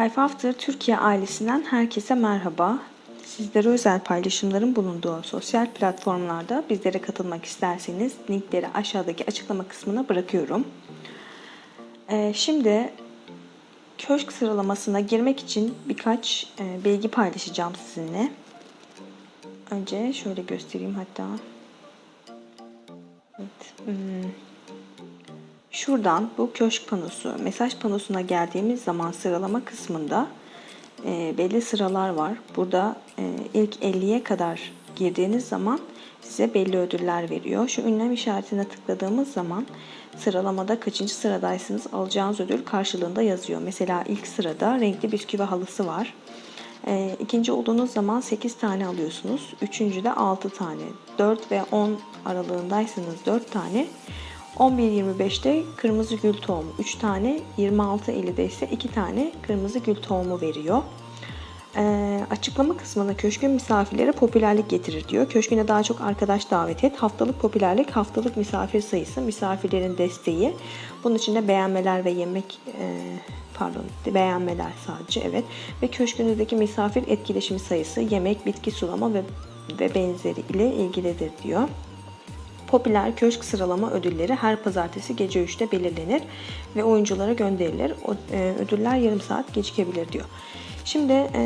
Life After Türkiye ailesinden herkese merhaba. Sizlere özel paylaşımların bulunduğu sosyal platformlarda bizlere katılmak isterseniz linkleri aşağıdaki açıklama kısmına bırakıyorum. Ee, şimdi köşk sıralamasına girmek için birkaç e, bilgi paylaşacağım sizinle. Önce şöyle göstereyim hatta. Evet. Hmm. Şuradan bu köşk panosu, mesaj panosuna geldiğimiz zaman sıralama kısmında e, belli sıralar var. Burada e, ilk 50'ye kadar girdiğiniz zaman size belli ödüller veriyor. Şu ünlem işaretine tıkladığımız zaman sıralamada kaçıncı sıradaysanız alacağınız ödül karşılığında yazıyor. Mesela ilk sırada renkli bisküvi halısı var. E, ikinci olduğunuz zaman 8 tane alıyorsunuz. Üçüncüde 6 tane. 4 ve 10 aralığındaysanız 4 tane. 11.25'te kırmızı gül tohumu 3 tane, 26.50'de ise 2 tane kırmızı gül tohumu veriyor. Ee, açıklama kısmına köşkün misafirlere popülerlik getirir diyor. Köşküne daha çok arkadaş davet et. Haftalık popülerlik, haftalık misafir sayısı, misafirlerin desteği. Bunun içinde beğenmeler ve yemek e, pardon beğenmeler sadece evet. Ve köşkünüzdeki misafir etkileşimi sayısı, yemek, bitki sulama ve, ve benzeri ile ilgilidir diyor. Popüler köşk sıralama ödülleri her pazartesi gece 3'te belirlenir ve oyunculara gönderilir. E, ödüller yarım saat gecikebilir diyor. Şimdi e,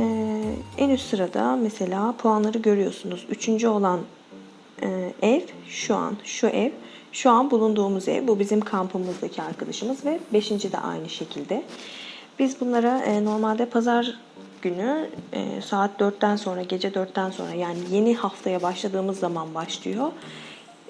en üst sırada mesela puanları görüyorsunuz. Üçüncü olan e, ev şu an şu ev. Şu an bulunduğumuz ev. Bu bizim kampımızdaki arkadaşımız ve beşinci de aynı şekilde. Biz bunlara normalde pazar günü saat 4'ten sonra gece 4'ten sonra yani yeni haftaya başladığımız zaman başlıyor.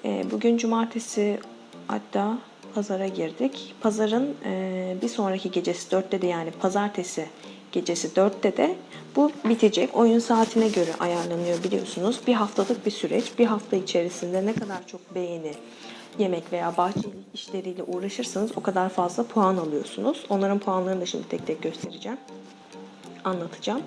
E, bugün cumartesi hatta pazara girdik. Pazarın e, bir sonraki gecesi 4'te de yani pazartesi gecesi 4'te de bu bitecek. Oyun saatine göre ayarlanıyor biliyorsunuz. Bir haftalık bir süreç. Bir hafta içerisinde ne kadar çok beğeni, yemek veya bahçe işleriyle uğraşırsanız o kadar fazla puan alıyorsunuz. Onların puanlarını da şimdi tek tek göstereceğim. Anlatacağım.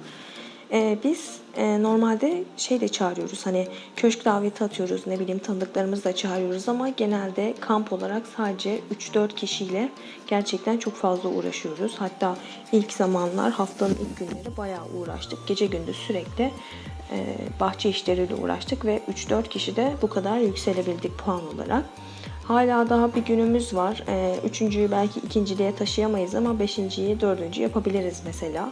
Ee, biz e, normalde şey de çağırıyoruz hani köşk daveti atıyoruz ne bileyim tanıdıklarımızı da çağırıyoruz ama genelde kamp olarak sadece 3-4 kişiyle gerçekten çok fazla uğraşıyoruz. Hatta ilk zamanlar haftanın ilk günleri bayağı uğraştık. Gece gündüz sürekli e, bahçe işleriyle uğraştık ve 3-4 kişi de bu kadar yükselebildik puan olarak. Hala daha bir günümüz var. E, üçüncüyü belki ikinciliğe taşıyamayız ama beşinciyi dördüncü yapabiliriz mesela.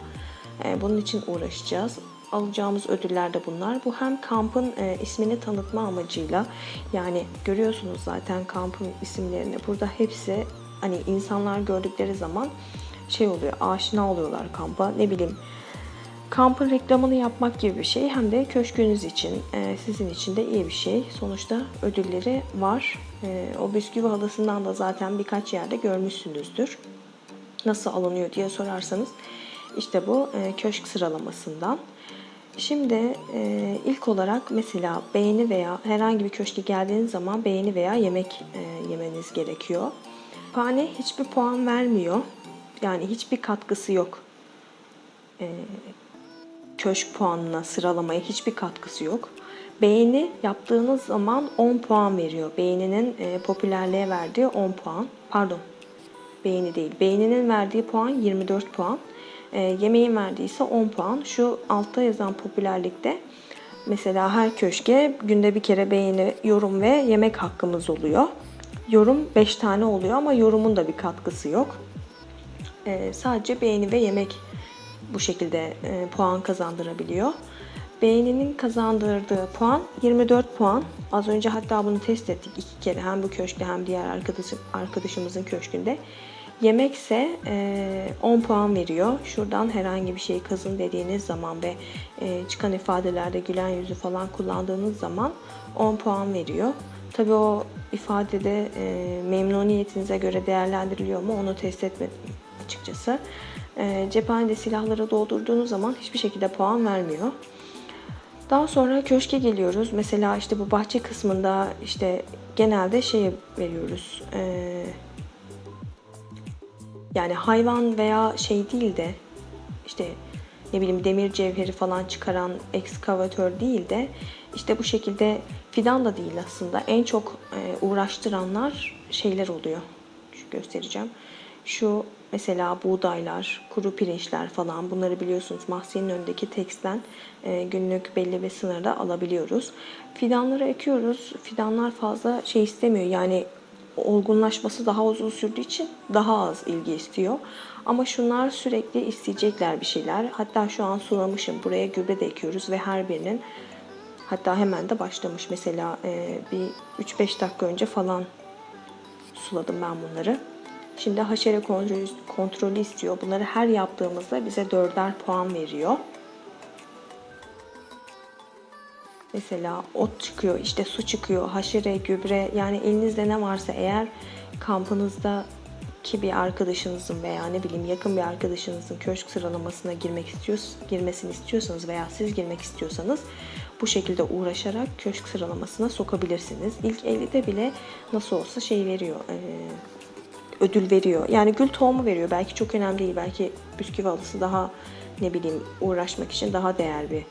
E, bunun için uğraşacağız. Alacağımız ödüller de bunlar. Bu hem kampın e, ismini tanıtma amacıyla yani görüyorsunuz zaten kampın isimlerini. Burada hepsi hani insanlar gördükleri zaman şey oluyor, aşina oluyorlar kampa. Ne bileyim kampın reklamını yapmak gibi bir şey. Hem de köşkünüz için, e, sizin için de iyi bir şey. Sonuçta ödülleri var. E, o bisküvi halısından da zaten birkaç yerde görmüşsünüzdür. Nasıl alınıyor diye sorarsanız işte bu e, köşk sıralamasından. Şimdi e, ilk olarak mesela beğeni veya herhangi bir köşke geldiğiniz zaman beğeni veya yemek e, yemeniz gerekiyor. Pane hiçbir puan vermiyor. Yani hiçbir katkısı yok. E, köşk puanına sıralamaya hiçbir katkısı yok. Beğeni yaptığınız zaman 10 puan veriyor. Beğeninin e, popülerliğe verdiği 10 puan. Pardon. Beğeni değil. Beğeninin verdiği puan 24 puan. E, yemeğin verdiyse 10 puan. Şu altta yazan popülerlikte mesela her köşke günde bir kere beğeni, yorum ve yemek hakkımız oluyor. Yorum 5 tane oluyor ama yorumun da bir katkısı yok. E, sadece beğeni ve yemek bu şekilde e, puan kazandırabiliyor. Beğeninin kazandırdığı puan 24 puan. Az önce hatta bunu test ettik iki kere hem bu köşkte hem diğer arkadaşım, arkadaşımızın köşkünde. Yemekse e, 10 puan veriyor. Şuradan herhangi bir şey kazın dediğiniz zaman ve e, çıkan ifadelerde gülen yüzü falan kullandığınız zaman 10 puan veriyor. Tabi o ifadede e, memnuniyetinize göre değerlendiriliyor mu onu test etmedim açıkçası. E, cephanede silahları doldurduğunuz zaman hiçbir şekilde puan vermiyor. Daha sonra köşke geliyoruz. Mesela işte bu bahçe kısmında işte genelde şey veriyoruz. Eee yani hayvan veya şey değil de işte ne bileyim demir cevheri falan çıkaran ekskavatör değil de işte bu şekilde fidan da değil aslında. En çok e, uğraştıranlar şeyler oluyor. Şu göstereceğim. Şu mesela buğdaylar, kuru pirinçler falan bunları biliyorsunuz mahzenin önündeki tekstten e, günlük belli bir sınırda alabiliyoruz. Fidanları ekiyoruz. Fidanlar fazla şey istemiyor. Yani olgunlaşması daha uzun sürdüğü için daha az ilgi istiyor. Ama şunlar sürekli isteyecekler bir şeyler. Hatta şu an sulamışım. Buraya gübre de ekiyoruz ve her birinin hatta hemen de başlamış. Mesela e, bir 3-5 dakika önce falan suladım ben bunları. Şimdi haşere kontrolü, kontrolü istiyor. Bunları her yaptığımızda bize dörder puan veriyor. Mesela ot çıkıyor, işte su çıkıyor, haşere, gübre yani elinizde ne varsa eğer kampınızda ki bir arkadaşınızın veya ne bileyim yakın bir arkadaşınızın köşk sıralamasına girmek istiyorsanız, girmesini istiyorsanız veya siz girmek istiyorsanız bu şekilde uğraşarak köşk sıralamasına sokabilirsiniz. İlk 50'de bile nasıl olsa şey veriyor, e, ödül veriyor. Yani gül tohumu veriyor. Belki çok önemli değil. Belki bisküvi alısı daha ne bileyim uğraşmak için daha değer bir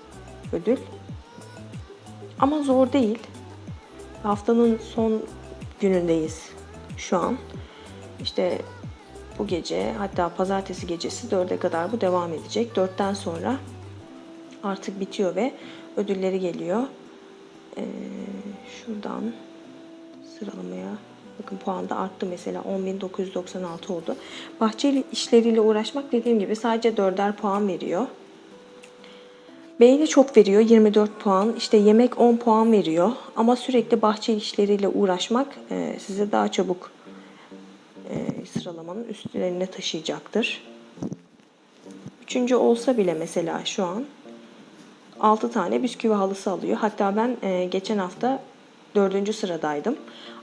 ödül. Ama zor değil. Haftanın son günündeyiz şu an. İşte bu gece hatta pazartesi gecesi 4'e kadar bu devam edecek. 4'ten sonra artık bitiyor ve ödülleri geliyor. Ee, şuradan sıralamaya bakın puan da arttı mesela 10.996 oldu. Bahçeli işleriyle uğraşmak dediğim gibi sadece 4'er puan veriyor. Beğeni çok veriyor 24 puan. İşte yemek 10 puan veriyor. Ama sürekli bahçe işleriyle uğraşmak e, size daha çabuk e, sıralamanın üstlerine taşıyacaktır. Üçüncü olsa bile mesela şu an 6 tane bisküvi halısı alıyor. Hatta ben e, geçen hafta dördüncü sıradaydım.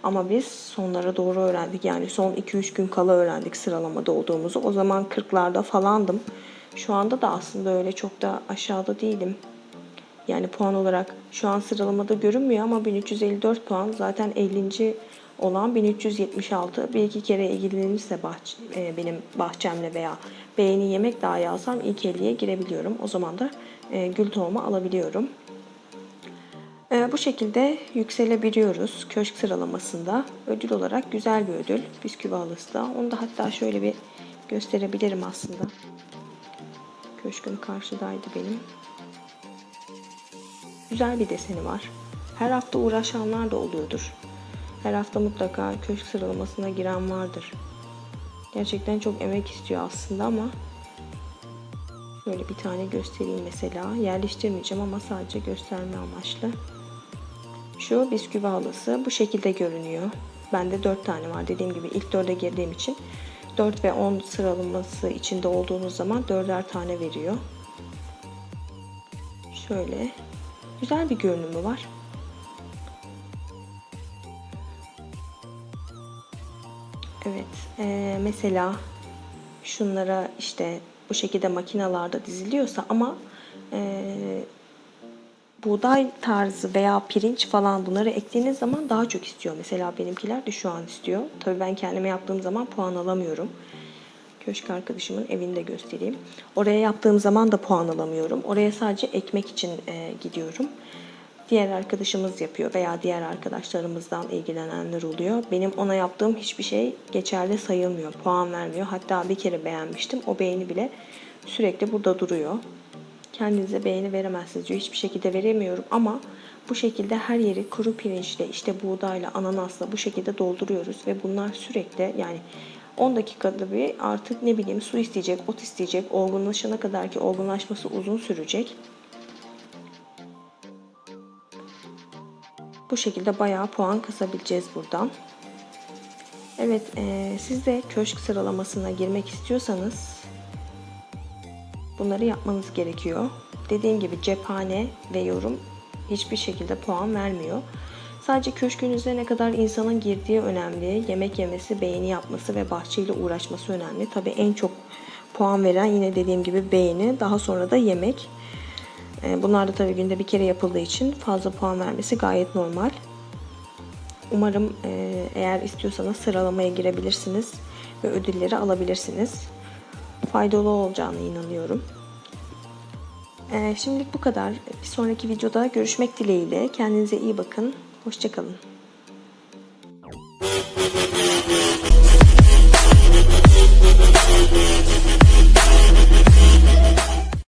Ama biz sonlara doğru öğrendik. Yani son 2-3 gün kala öğrendik sıralamada olduğumuzu. O zaman 40'larda falandım. Şu anda da aslında öyle çok da aşağıda değilim. Yani puan olarak şu an sıralamada görünmüyor ama 1354 puan zaten 50. olan 1376. Bir iki kere ilgilenirse bahç e, benim bahçemle veya beğeni yemek dahi alsam ilk 50'ye girebiliyorum. O zaman da e, gül tohumu alabiliyorum. E, bu şekilde yükselebiliyoruz köşk sıralamasında. Ödül olarak güzel bir ödül. Bisküvi halısı da. Onu da hatta şöyle bir gösterebilirim aslında. Köşküm karşıdaydı benim. Güzel bir deseni var. Her hafta uğraşanlar da oluyordur. Her hafta mutlaka köşk sıralamasına giren vardır. Gerçekten çok emek istiyor aslında ama şöyle bir tane göstereyim mesela. Yerleştirmeyeceğim ama sadece gösterme amaçlı. Şu bisküvi halısı bu şekilde görünüyor. Bende 4 tane var. Dediğim gibi ilk 4'e girdiğim için 4 ve 10 sıralaması içinde olduğunuz zaman 4'er tane veriyor. Şöyle güzel bir görünümü var. Evet, e, mesela şunlara işte bu şekilde makinalarda diziliyorsa ama e, buğday tarzı veya pirinç falan bunları ektiğiniz zaman daha çok istiyor. Mesela benimkiler de şu an istiyor. Tabii ben kendime yaptığım zaman puan alamıyorum. Köşk arkadaşımın evini de göstereyim. Oraya yaptığım zaman da puan alamıyorum. Oraya sadece ekmek için e, gidiyorum. Diğer arkadaşımız yapıyor veya diğer arkadaşlarımızdan ilgilenenler oluyor. Benim ona yaptığım hiçbir şey geçerli sayılmıyor. Puan vermiyor. Hatta bir kere beğenmiştim. O beğeni bile sürekli burada duruyor kendinize beğeni veremezsiniz diyor. Hiçbir şekilde veremiyorum ama bu şekilde her yeri kuru pirinçle, işte buğdayla, ananasla bu şekilde dolduruyoruz ve bunlar sürekli yani 10 dakikada bir artık ne bileyim su isteyecek, ot isteyecek, olgunlaşana kadar ki olgunlaşması uzun sürecek. Bu şekilde bayağı puan kasabileceğiz buradan. Evet, e, siz de köşk sıralamasına girmek istiyorsanız Bunları yapmanız gerekiyor. Dediğim gibi cephane ve yorum hiçbir şekilde puan vermiyor. Sadece köşkünüzde ne kadar insanın girdiği önemli. Yemek yemesi, beğeni yapması ve bahçeyle uğraşması önemli. Tabii en çok puan veren yine dediğim gibi beğeni. Daha sonra da yemek. Ee, bunlar da tabii günde bir kere yapıldığı için fazla puan vermesi gayet normal. Umarım e, eğer istiyorsanız sıralamaya girebilirsiniz ve ödülleri alabilirsiniz faydalı olacağını inanıyorum. Ee, şimdilik bu kadar. Bir sonraki videoda görüşmek dileğiyle. Kendinize iyi bakın. Hoşçakalın.